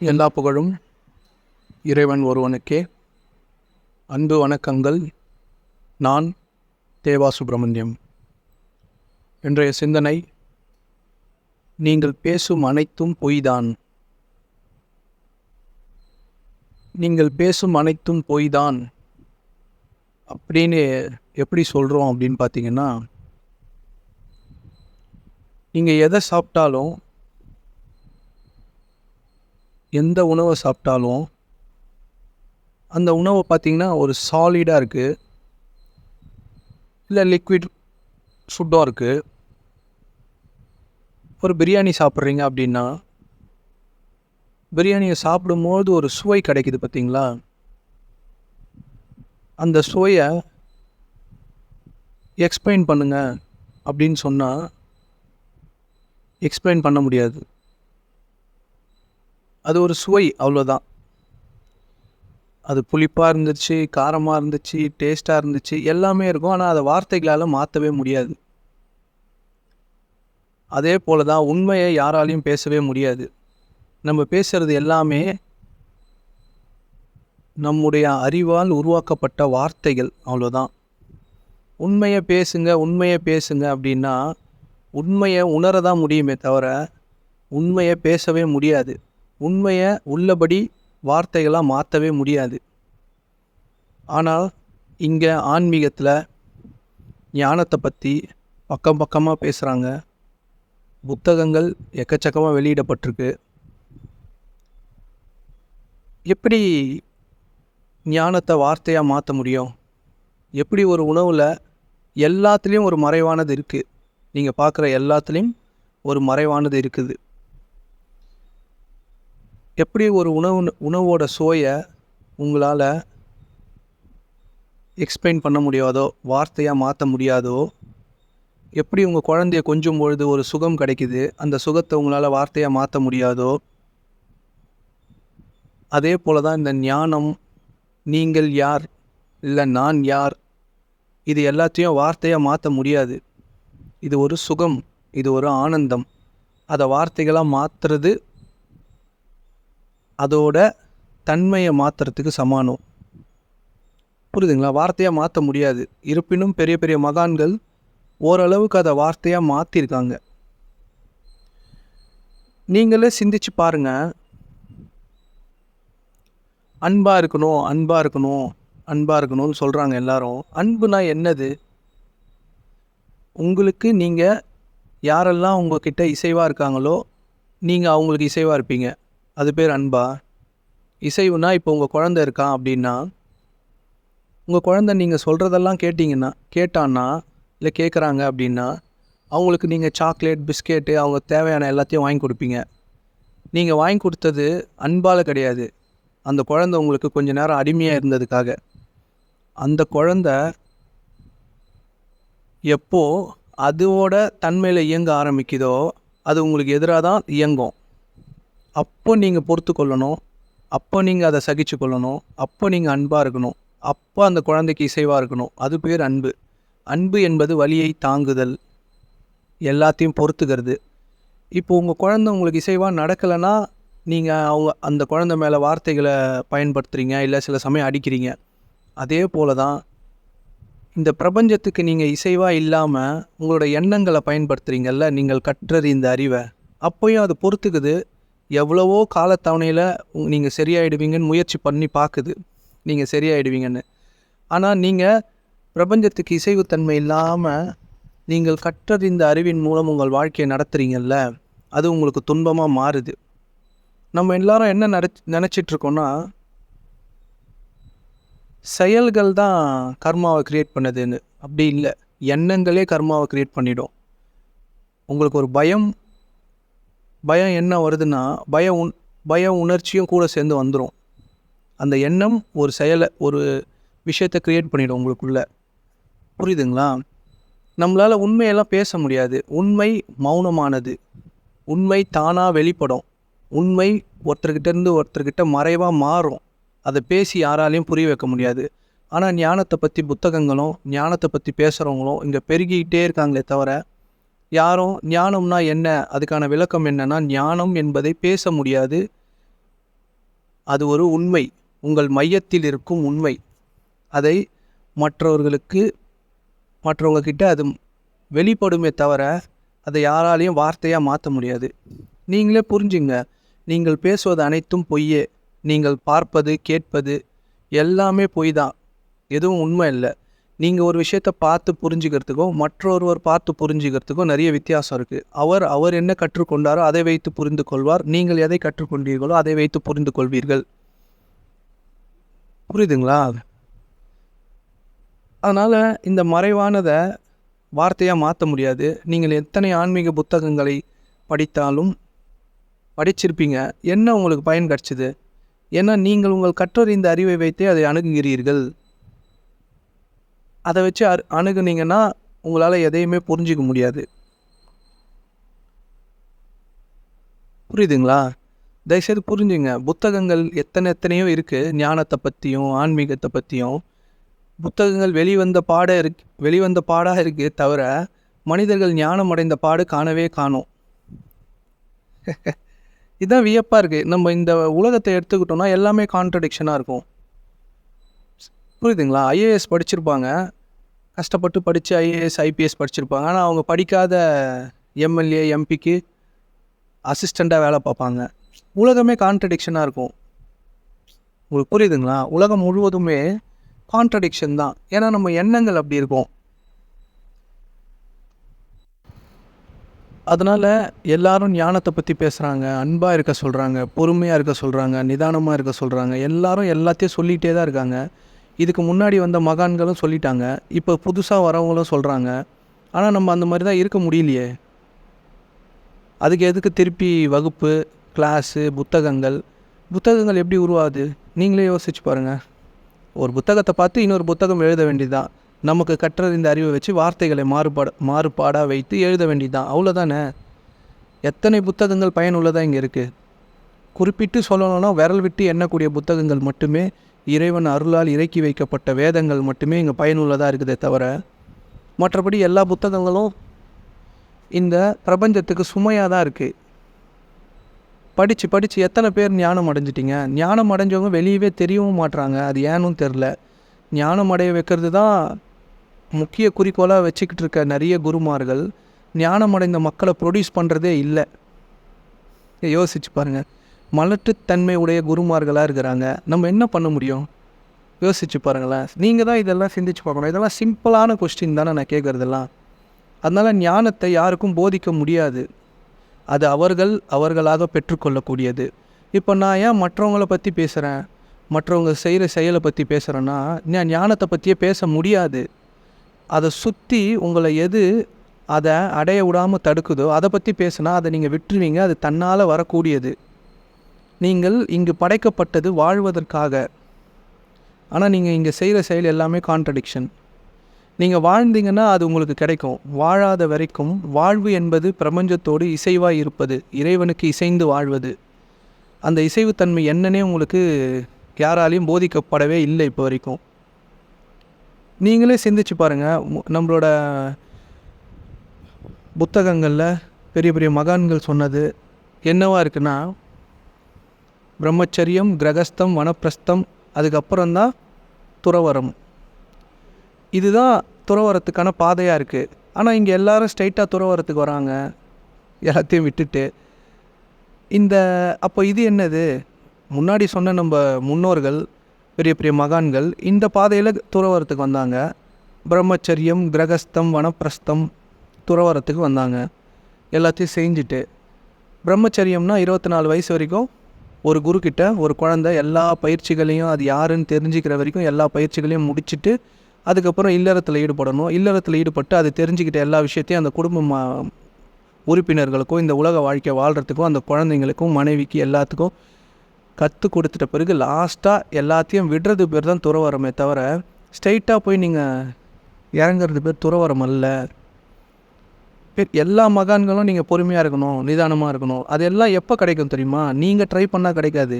எல்லா புகழும் இறைவன் ஒருவனுக்கே. அன்பு வணக்கங்கள். நான் தேவா சுப்பிரமணியம் இன்றைய சிந்தனை நீங்கள் பேசும் அனைத்தும் பொய்தான். நீங்கள் பேசும் அனைத்தும் பொய்தான். அப்படின்னு எப்படி சொல்கிறோம் அப்படின்னு பார்த்தீங்கன்னா நீங்கள் எதை சாப்பிட்டாலும் எந்த உணவை சாப்பிட்டாலும் அந்த உணவை பார்த்திங்கன்னா ஒரு சாலிடாக இருக்குது இல்லை லிக்விட் ஃபுட்டாக இருக்குது ஒரு பிரியாணி சாப்பிட்றீங்க அப்படின்னா பிரியாணியை சாப்பிடும்போது ஒரு சுவை கிடைக்குது பார்த்தீங்களா? அந்த சுவையை எக்ஸ்பிளைன் பண்ணுங்கள் அப்படின்னு சொன்னால் எக்ஸ்பிளைன் பண்ண முடியாது. அது ஒரு சுவை அவ்வளோதான் அது புளிப்பாக இருந்துச்சு காரமாக இருந்துச்சு டேஸ்ட்டாக இருந்துச்சு எல்லாமே இருக்கும். ஆனால் அதை வார்த்தைகளால் மாற்றவே முடியாது. அதே போல தான் உண்மையை யாராலையும் பேசவே முடியாது. நம்ம பேசுகிறது எல்லாமே நம்முடைய அறிவால் உருவாக்கப்பட்ட வார்த்தைகள் அவ்வளோதான் உண்மையை பேசுங்க உண்மையை பேசுங்க அப்படின்னா உண்மையை உணர தான் முடியுமே தவிர உண்மையை பேசவே முடியாது. உண்மையை உள்ளபடி வார்த்தைகளாக மாற்றவே முடியாது. ஆனால் இங்கே ஆன்மீகத்தில் ஞானத்தை பற்றி பக்கம் பக்கமாக பேசுகிறாங்க புத்தகங்கள் எக்கச்சக்கமாக வெளியிடப்பட்டிருக்கு. எப்படி ஞானத்தை வார்த்தையாக மாற்ற முடியும்? எப்படி ஒரு உணவில் எல்லாத்துலேயும் ஒரு மறைவானது இருக்குது நீங்கள் பார்க்குற எல்லாத்துலேயும் ஒரு மறைவானது இருக்குது. எப்படி ஒரு உணவு உணவோட சுவையை உங்களால் எக்ஸ்பிளைன் பண்ண முடியாதோ வார்த்தையாக மாற்ற முடியாதோ எப்படி உங்கள் குழந்தைய கொஞ்சம் பொழுது ஒரு சுகம் கிடைக்குது அந்த சுகத்தை உங்களால் வார்த்தையாக மாற்ற முடியாதோ அதே போல தான் இந்த ஞானம் நீங்கள் யார் இல்லை நான் யார் இது எல்லாத்தையும் வார்த்தையாக மாற்ற முடியாது. இது ஒரு சுகம் இது ஒரு ஆனந்தம். அதை வார்த்தைகளாக மாற்றுறது அதோட தன்மையை மாற்றுறதுக்கு சமானம். புரியுதுங்களா? வார்த்தையாக மாற்ற முடியாது. இருப்பினும் பெரிய பெரிய மகான்கள் ஓரளவுக்கு அதை வார்த்தையாக மாற்றிருக்காங்க நீங்களே சிந்திச்சு பாருங்க. அன்பாக இருக்கணும் அன்பாக இருக்கணும் அன்பாக இருக்கணும்னு சொல்கிறாங்க எல்லாரும். அன்புனா என்னது? உங்களுக்கு நீங்கள் யாரெல்லாம் உங்ககிட்ட இசைவாக இருக்காங்களோ நீங்கள் அவங்களுக்கு இசைவாக இருப்பீங்க. அது பேர் அன்பா. இசைவுனா இப்போ உங்கள் குழந்த இருக்கான் அப்படின்னா உங்கள் குழந்த நீங்கள் சொல்கிறதெல்லாம் கேட்டிங்கன்னா கேட்டான்னா இல்லை கேட்குறாங்க அப்படின்னா அவங்களுக்கு நீங்கள் சாக்லேட் பிஸ்கெட்டு அவங்க தேவையான எல்லாத்தையும் வாங்கி கொடுப்பீங்க. நீங்கள் வாங்கி கொடுத்தது அன்பால் கிடையாது. அந்த குழந்த உங்களுக்கு கொஞ்ச நேரம் அடிமையாக இருந்ததுக்காக. அந்த குழந்த எப்போ அதோட தன்மையில் இயங்க ஆரம்பிக்குதோ அது உங்களுக்கு எதிராக தான் இயங்கும். அப்போ நீங்கள் பொறுத்து கொள்ளணும் அப்போ நீங்கள் அதை சகிச்சு கொள்ளணும் அப்போ நீங்கள் அன்பாக இருக்கணும். அப்போ அந்த குழந்தைக்கு இசைவாக இருக்கணும். அது பேர் அன்பு. அன்பு என்பது வலியை தாங்குதல். எல்லாத்தையும் பொறுத்துக்கிறது. இப்போ உங்கள் குழந்தை உங்களுக்கு இசைவாக நடக்கலைன்னா நீங்கள் அவங்க அந்த குழந்தை மேலே வார்த்தைகளை பயன்படுத்துகிறீங்க இல்லை சில சமயம் அடிக்கிறீங்க. அதே போல தான் இந்த பிரபஞ்சத்துக்கு நீங்கள் இசைவாக இல்லாமல் உங்களோட எண்ணங்களை பயன்படுத்துகிறீங்கல்ல நீங்கள் கற்றறி இந்த அறிவை அப்போயும் அது பொறுத்துக்குது. எவ்வளவோ காலத்தவணையில் நீங்கள் சரியாயிடுவீங்கன்னு முயற்சி பண்ணி பார்க்குது நீங்கள் சரியாயிடுவீங்கன்னு. ஆனால் நீங்கள் பிரபஞ்சத்துக்கு இசைவுத்தன்மை இல்லாமல் நீங்கள் கற்றது இந்த அறிவின் மூலம் உங்கள் வாழ்க்கையை நடத்துகிறீங்கல்ல அது உங்களுக்கு துன்பமாக மாறுது. நம்ம எல்லாரும் என்ன நட நினச்சிட்ருக்கோன்னா செயல்கள் தான் கர்மாவை க்ரியேட் பண்ணுதுன்னு. அப்படி இல்லை. எண்ணங்களே கர்மாவை க்ரியேட் பண்ணிடும். உங்களுக்கு ஒரு பயம் பயம் என்ன வருதுன்னா பய உண் பய உணர்ச்சியும் கூட சேர்ந்து வந்துடும் அந்த எண்ணம் ஒரு செயலை ஒரு விஷயத்தை க்ரியேட் பண்ணிடும் உங்களுக்குள்ள. புரியுதுங்களா? நம்மளால் உண்மையெல்லாம் பேச முடியாது. உண்மை மௌனமானது. உண்மை தானாக வெளிப்படும். உண்மை ஒருத்தர்கிட்டேருந்து ஒருத்தர்கிட்ட மறைவாக மாறும். அதை பேசி யாராலையும் புரிய வைக்க முடியாது. ஆனால் ஞானத்தை பற்றி புத்தகங்களும் ஞானத்தை பற்றி பேசுகிறவங்களும் இங்கே பெருகிக்கிட்டே இருக்காங்களே தவிர யாரும் ஞானம்னா என்ன? அதுக்கான விளக்கம் என்னன்னா ஞானம் என்பதை பேச முடியாது. அது ஒரு உண்மை. உங்கள் மையத்தில் இருக்கும் உண்மை. அதை மற்றவர்களுக்கு மற்றவங்க கிட்ட அது வெளிப்படுமே தவிர அதை யாராலையும் வார்த்தையாக மாற்ற முடியாது. நீங்களே புரிஞ்சுங்க. நீங்கள் பேசுவது அனைத்தும் பொய்யே. நீங்கள் பார்ப்பது கேட்பது எல்லாமே பொய் தான் எதுவும் உண்மை இல்லை. நீங்கள் ஒரு விஷயத்தை பார்த்து புரிஞ்சுக்கிறதுக்கும் மற்றொருவர் பார்த்து புரிஞ்சுக்கிறதுக்கும் நிறைய வித்தியாசம் இருக்குது அவர் அவர் என்ன கற்றுக்கொண்டாரோ அதை வைத்து புரிந்து கொள்வார் நீங்கள் எதை கற்றுக்கொண்டீர்களோ அதை வைத்து புரிந்து கொள்வீர்கள் புரியுதுங்களா? அதனால் இந்த மறைவானதை வார்த்தையாக மாற்ற முடியாது. நீங்கள் எத்தனை ஆன்மீக புத்தகங்களை படித்தாலும் படிச்சிருப்பீங்க. என்ன உங்களுக்கு பயன் கிடச்சிது? ஏன்னா நீங்கள் உங்கள் கற்றறிந்த அறிவை வைத்தே அதை அணுகுகிறீர்கள். அதை வச்சு அரு அணுகுனீங்கன்னா உங்களால் எதையுமே புரிஞ்சிக்க முடியாது. புரியுதுங்களா? தயவுசெய்து புரிஞ்சுங்க. புத்தகங்கள் எத்தனை எத்தனையோ இருக்குது ஞானத்தை பற்றியும் ஆன்மீகத்தை பற்றியும் புத்தகங்கள் வெளிவந்த பாட இருக் வெளிவந்த பாடாக இருக்கே தவிர மனிதர்கள் ஞானம் அடைந்த பாடு காணவே காணும். இதுதான் வியப்பாக இருக்குது நம்ம இந்த உலகத்தை எடுத்துக்கிட்டோம்னா எல்லாமே கான்ட்ரடிக்ஷனாக இருக்கும். புரியுதுங்களா? ஐஏஎஸ் படிச்சிருப்பாங்க. கஷ்டப்பட்டு படித்து ஐஏஎஸ் ஐபிஎஸ் படிச்சிருப்பாங்க. ஆனால் அவங்க படிக்காத எம்எல்ஏ எம்பிக்கு அசிஸ்டண்ட்டாக வேலை பார்ப்பாங்க. உலகமே கான்ட்ரடிக்ஷனாக இருக்கும். உங்களுக்கு புரியுதுங்களா? உலகம் முழுவதுமே கான்ட்ரடிக்ஷன் தான். ஏன்னா நம்ம எண்ணங்கள் அப்படி இருக்கும். அதனால் எல்லாரும் ஞானத்தை பற்றி பேசுகிறாங்க அன்பாக இருக்க சொல்கிறாங்க பொறுமையாக இருக்க சொல்கிறாங்க நிதானமாக இருக்க சொல்கிறாங்க எல்லாரும் எல்லாத்தையும் சொல்லிகிட்டே தான் இருக்காங்க. இதுக்கு முன்னாடி வந்த மகான்களும் சொல்லிட்டாங்க இப்போ புதுசாக வரவங்களும் சொல்கிறாங்க ஆனால் நம்ம அந்த மாதிரி தான் இருக்க முடியலையே. அதுக்கு எதுக்கு திருப்பி வகுப்பு கிளாஸு புத்தகங்கள்? புத்தகங்கள் எப்படி உருவாகுது? நீங்களே யோசிச்சு பாருங்கள் ஒரு புத்தகத்தை பார்த்து இன்னொரு புத்தகம் எழுத வேண்டியதுதான். நமக்கு கற்றறிந்த அறிவை வச்சு வார்த்தைகளை மாறுபாடு மாறுபாடாக வைத்து எழுத வேண்டியதுதான். அவ்வளோதானே எத்தனை புத்தகங்கள் பயனுள்ளதாக இங்கே இருக்குது குறிப்பிட்டு சொல்லணும்னா விரல் விட்டு எண்ணக்கூடிய புத்தகங்கள் மட்டுமே இறைவன் அருளால் இறக்கி வைக்கப்பட்ட வேதங்கள் மட்டுமே இங்கே பயனுள்ளதாக இருக்குதே தவிர மற்றபடி எல்லா புத்தகங்களும் இந்த பிரபஞ்சத்துக்கு சுமையாக தான் இருக்குது படித்து படித்து எத்தனை பேர் ஞானம் அடைஞ்சிட்டிங்க? ஞானம் அடைஞ்சவங்க வெளியவே தெரியவும் மாட்றாங்க. அது ஏனும் தெரில. ஞானம் அடைய வைக்கிறது தான் முக்கிய குறிக்கோளாக வச்சுக்கிட்டு இருக்க நிறைய குருமார்கள். ஞானம் அடைந்த மக்களை ப்ரொடியூஸ் பண்ணுறதே இல்லை. யோசிச்சு பாருங்கள் மலட்டுத்தன்மை உடைய குருமார்களாக இருக்கிறாங்க. நம்ம என்ன பண்ண முடியும்? யோசிச்சு பாருங்களேன். நீங்கள் தான் இதெல்லாம் சிந்திச்சு பார்க்கணும். இதெல்லாம் சிம்பிளான கொஸ்டின் தானே நான் கேட்குறதெல்லாம். அதனால் ஞானத்தை யாருக்கும் போதிக்க முடியாது. அது அவர்கள் அவர்களாக பெற்றுக்கொள்ளக்கூடியது. இப்போ நான் ஏன் மற்றவங்கள பற்றி பேசுகிறேன் மற்றவங்க செய்கிற செயலை பற்றி பேசுகிறேன்னா நான் ஞானத்தை பற்றியே பேச முடியாது. அதை சுற்றி உங்களை எது அதை அடைய விடாமல் தடுக்குதோ அதை பற்றி பேசுனா அதை நீங்கள் விட்டுருவீங்க. அது தன்னால் வரக்கூடியது. நீங்கள் இங்கு படைக்கப்பட்டது வாழ்வதற்காக. ஆனால் நீங்கள் இங்கே செய்கிற செயல் எல்லாமே கான்ட்ரடிக்ஷன் நீங்கள் வாழ்ந்தீங்கன்னா அது உங்களுக்கு கிடைக்கும். வாழாத வரைக்கும் வாழ்வு என்பது பிரபஞ்சத்தோடு இசைவாய் இருப்பது இறைவனுக்கு இசைந்து வாழ்வது. அந்த இசைவுத்தன்மை என்னன்னே உங்களுக்கு யாராலையும் போதிக்கப்படவே இல்லை இப்போ வரைக்கும். நீங்களே சிந்திச்சு பாருங்கள் நம்மளோட புத்தகங்களில் பெரிய பெரிய மகான்கள் சொன்னது என்னவாக இருக்குன்னா பிரம்மச்சரியம் கிரகஸ்தம் வனப்பிரஸ்தம் அதுக்கப்புறம்தான் துறவரம். இதுதான் துறவரத்துக்கான பாதையாக இருக்குது ஆனால் இங்கே எல்லோரும் ஸ்ட்ரைட்டாக துறவரத்துக்கு வராங்க. எல்லாத்தையும் விட்டுட்டு. இந்த அப்போ இது என்னது? முன்னாடி சொன்ன நம்ம முன்னோர்கள் பெரிய பெரிய மகான்கள் இந்த பாதையில் துறவரத்துக்கு வந்தாங்க. பிரம்மச்சரியம் கிரகஸ்தம் வனப்பிரஸ்தம் துறவரத்துக்கு வந்தாங்க. எல்லாத்தையும் செஞ்சுட்டு. பிரம்மச்சரியம்னா இருபத்தி நாலு வயசு வரைக்கும் ஒரு குருக்கிட்ட ஒரு குழந்தை எல்லா பயிற்சிகளையும் அது யாருன்னு தெரிஞ்சுக்கிற வரைக்கும் எல்லா பயிற்சிகளையும் முடிச்சுட்டு அதுக்கப்புறம் இல்லறத்தில் ஈடுபடணும். இல்லறத்தில் ஈடுபட்டு அது தெரிஞ்சுக்கிட்ட எல்லா விஷயத்தையும் அந்த குடும்ப உறுப்பினர்களுக்கும் இந்த உலக வாழ்க்கை வாழ்கிறதுக்கும் அந்த குழந்தைங்களுக்கும் மனைவிக்கு எல்லாத்துக்கும் கற்றுக் கொடுத்துட்ட பிறகு லாஸ்ட்டாக எல்லாத்தையும் விடுறது பேர் தான் துறவரமே தவிர ஸ்ட்ரைட்டாக போய் நீங்கள் இறங்குறது பேர் துறவரம் அல்ல எல்லா மகான்களும் நீங்கள் பொறுமையாக இருக்கணும் நிதானமாக இருக்கணும். அதெல்லாம் எப்போ கிடைக்கும் தெரியுமா? நீங்கள் ட்ரை பண்ணால் கிடைக்காது.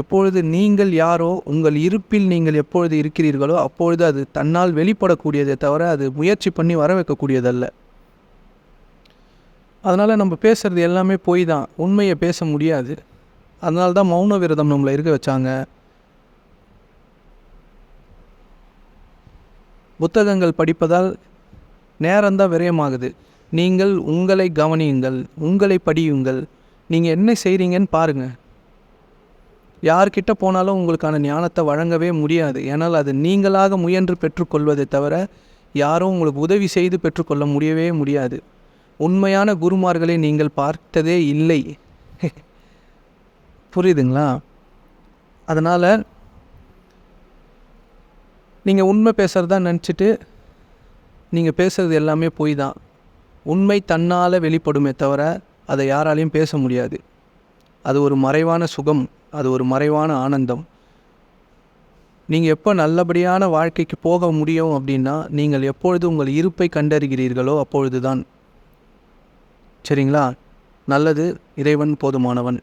எப்பொழுது நீங்கள் யாரோ உங்கள் இருப்பில் நீங்கள் எப்பொழுது இருக்கிறீர்களோ அப்பொழுது அது தன்னால் வெளிப்படக்கூடியதே தவிர அது முயற்சி பண்ணி வர வைக்கக்கூடியதல்ல அதனால் நம்ம பேசுகிறது எல்லாமே போய் தான். உண்மையை பேச முடியாது. அதனால தான் மௌன விரதம் நம்மளை இருக்க வச்சாங்க. புத்தகங்கள் படிப்பதால் நேரம்தான் விரயமாகுது. நீங்கள் உங்களை கவனியுங்கள் உங்களை படியுங்கள். நீங்கள் என்ன செய்கிறீங்கன்னு பாருங்கள் யார்கிட்ட போனாலும் உங்களுக்கான ஞானத்தை வழங்கவே முடியாது. ஏன்னால் அது நீங்களாக முயன்று பெற்றுக்கொள்வதை தவிர யாரும் உங்களுக்கு உதவி செய்து பெற்றுக்கொள்ள முடியவே முடியாது. உண்மையான குருமார்களை நீங்கள் பார்த்ததே இல்லை. புரியுதுங்களா? அதனால் நீங்கள் உண்மை பேசுகிறதா நினச்சிட்டு நீங்கள் பேசுகிறது எல்லாமே போய் தான். உண்மை தன்னால் வெளிப்படுமே தவிர அதை யாராலையும் பேச முடியாது. அது ஒரு மறைவான சுகம் அது ஒரு மறைவான ஆனந்தம். நீங்கள் எப்போ நல்லபடியான வாழ்க்கைக்கு போக முடியும் அப்படின்னா நீங்கள் எப்பொழுது உங்கள் இருப்பை கண்டறிகிறீர்களோ அப்பொழுது தான் சரிங்களா? நல்லது இறைவன் போதுமானவன்.